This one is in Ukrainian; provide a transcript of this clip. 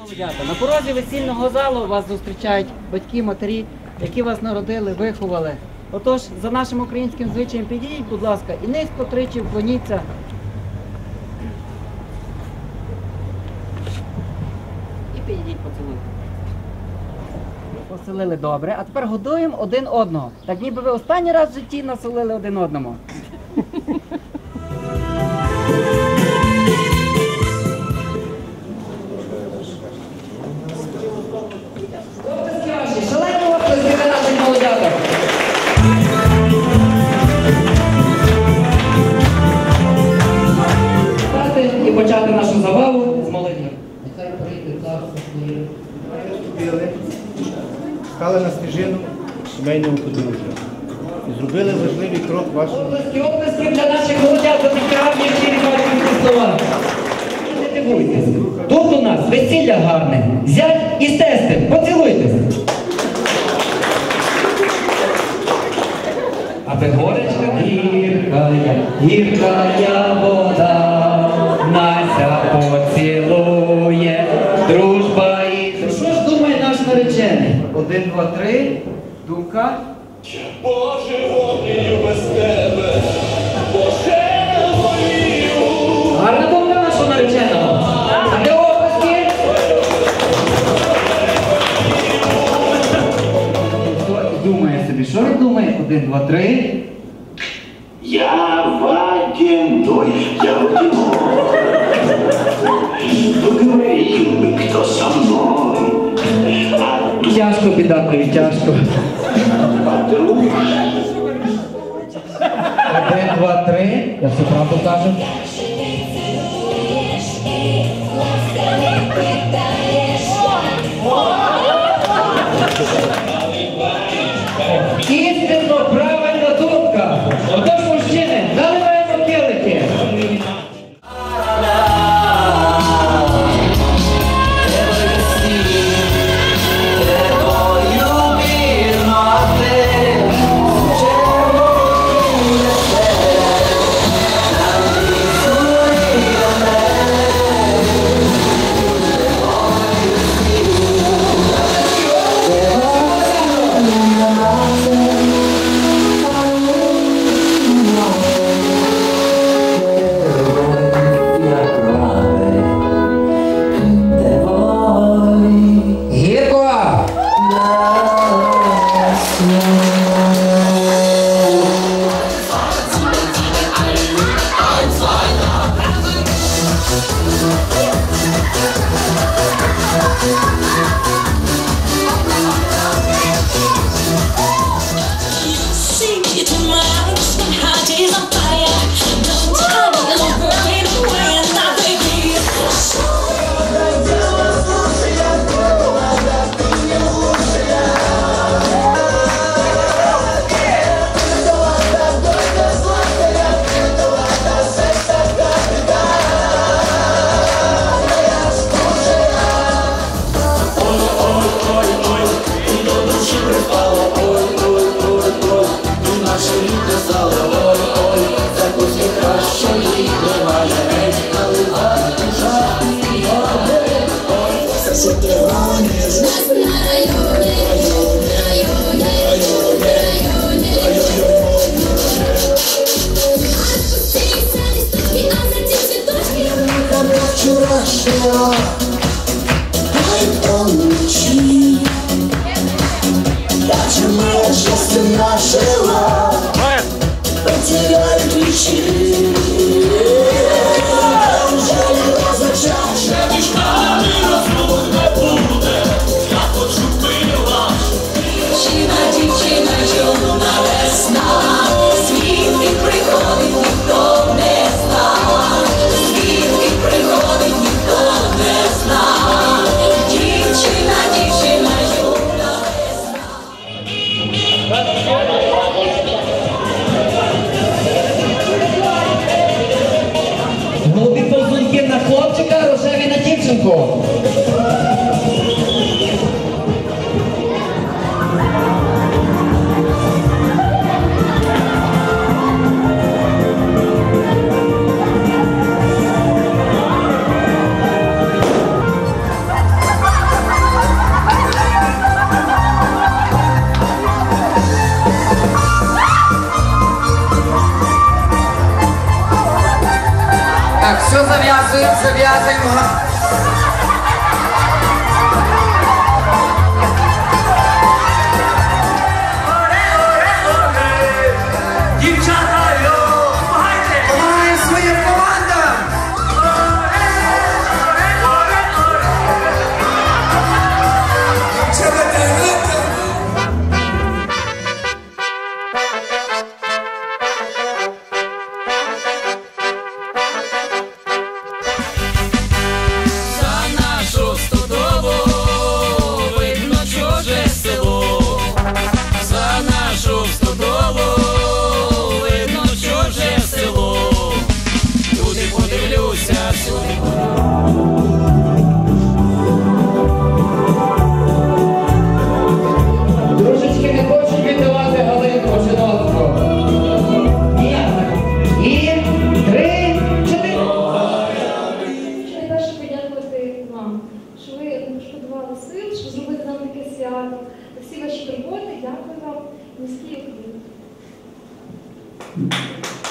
Молодята, на порозі весільного залу вас зустрічають батьки, матері, які вас народили, виховали. Отож, за нашим українським звичаєм підійдіть, будь ласка, і низько тричі вклоніться. І підійдіть, поцілуйте. Поселили добре, а тепер годуємо один одного. Так ніби ви останній раз в житті насолили один одному. Вступили, стали на стежину сімейного подружжя і зробили важливий крок вашого Оплески, оплески для наших молодят за такі гарні щирі батьківські слова. Не дивуйтесь. Тут у нас весілля гарне. Зять і стести. Поцілуйтесь. Аби горечка гіркая, гіркая вода, Один, два, три, думка. Боже, волію без тебе, Боже, волію. Гарна думка нашого нареченого. А де? Хто думає собі, що він думає? Один, два, три. Я Вадим, той я одинок. Поговорил бы кто со мной, а Тяжко піддатою, тяжко. Один, два, три. Я все правду кажу. Marzyła Лещенко. Так, все зав'язуємо, зав'язуємо. Aplausos